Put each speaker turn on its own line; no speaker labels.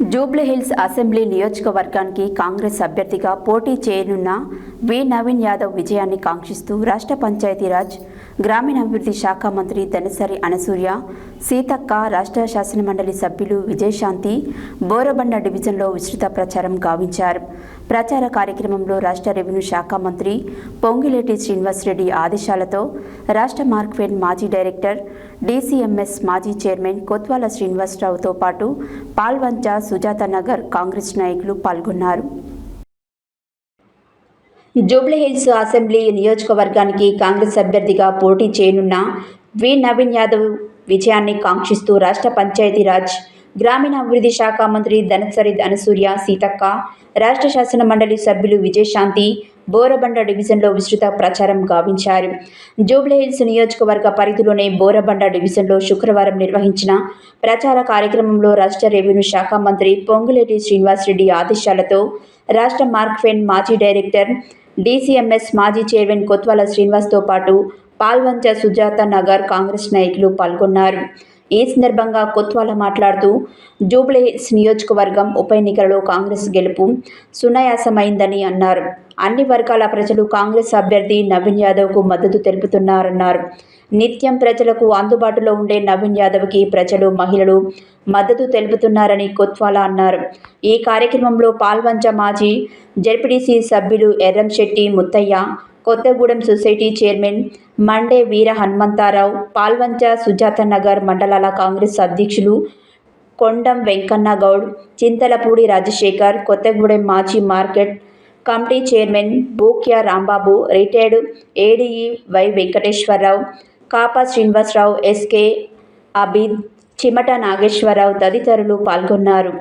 Jubilee Hills assembly నియోజకవర్గానికి కాంగ్రెస్ అభ్యర్థిగా పోటీ చేయనున్న వి నవీన్ యాదవ్ విజయాన్ని కాంక్షిస్తూ రాష్ట్ర పంచాయతీరాజ్ గ్రామీణాభివృద్ధి శాఖ మంత్రి దనసరి అనసూయ సీతక్క రాష్ట్ర శాసనమండలి సభ్యులు విజయశాంతి బోరబండ డివిజన్లో విస్తృత ప్రచారం గావించారు. ప్రచార కార్యక్రమంలో రాష్ట్ర రెవెన్యూ శాఖ మంత్రి పొంగిలేటి శ్రీనివాసరెడ్డి ఆదేశాలతో రాష్ట్ర మార్క్ఫెడ్ మాజీ డైరెక్టర్ డీసీఎంఎస్ మాజీ చైర్మన్ కొత్వాల శ్రీనివాసరావుతో పాటు పాల్వంచ సుజాత నగర్ కాంగ్రెస్ నాయకులు పాల్గొన్నారు. జూబ్లీహిల్స్ అసెంబ్లీ నియోజకవర్గానికి కాంగ్రెస్ అభ్యర్థిగా పోటీ చేయనున్న వి. నవీన్ యాదవ్ విజయాన్ని కాంక్షిస్తూ రాష్ట్ర పంచాయతీరాజ్ గ్రామీణాభివృద్ధి శాఖ మంత్రి ధనసరి ధనసూర్య సీతక్క రాష్ట్ర శాసన మండలి సభ్యులు విజయశాంతి బోరబండ డివిజన్లో విస్తృత ప్రచారం గావించారు. జూబ్లీహిల్స్ నియోజకవర్గ పరిధిలోని బోరబండ డివిజన్లో శుక్రవారం నిర్వహించిన ప్రచార కార్యక్రమంలో రాష్ట్ర రెవెన్యూ శాఖ మంత్రి పొంగులేటి శ్రీనివాసరెడ్డి ఆదేశాలతో రాష్ట్ర మార్క్ఫెన్ మాజీ డైరెక్టర్ డీసీఎంఎస్ మాజీ చైర్మన్ కొత్వాల శ్రీనివాస్తో పాటు పాల్వంచ సుజాత నగర్ కాంగ్రెస్ నాయకులు పాల్గొన్నారు. ఈ సందర్భంగా కొత్వాల మాట్లాడుతూ జూబ్లీహిల్స్ నియోజకవర్గం ఉప ఎన్నికలలో కాంగ్రెస్ గెలుపు సునాయాసమైందని అన్నారు. అన్ని వర్గాల ప్రజలు కాంగ్రెస్ అభ్యర్థి నవీన్ యాదవ్కు మద్దతు తెలుపుతున్నారన్నారు. నిత్యం ప్రజలకు అందుబాటులో ఉండే నవీన్ యాదవ్కి ప్రజలు మహిళలు మద్దతు తెలుపుతున్నారని కొత్వాలా అన్నారు. ఈ కార్యక్రమంలో పాల్వంచ మాజీ జడ్పీటీసీ సభ్యులు ఎర్రంశెట్టి ముత్తయ్య కొత్తగూడెం సొసైటీ చైర్మన్ మండే వీర హనుమంతారావు పాల్వంచ సుజాత నగర్ మండలాల కాంగ్రెస్ అధ్యక్షులు కొండం వెంకన్న గౌడ్ చింతలపూడి రాజశేఖర్ కొత్తగూడెం మాజీ market committee chairman Bukya Rambabu retired ADE Y Venkateswararao Kapa Srinivasarao SK Abid Chimata Nageswararao తదితరులు పాల్గొన్నారు.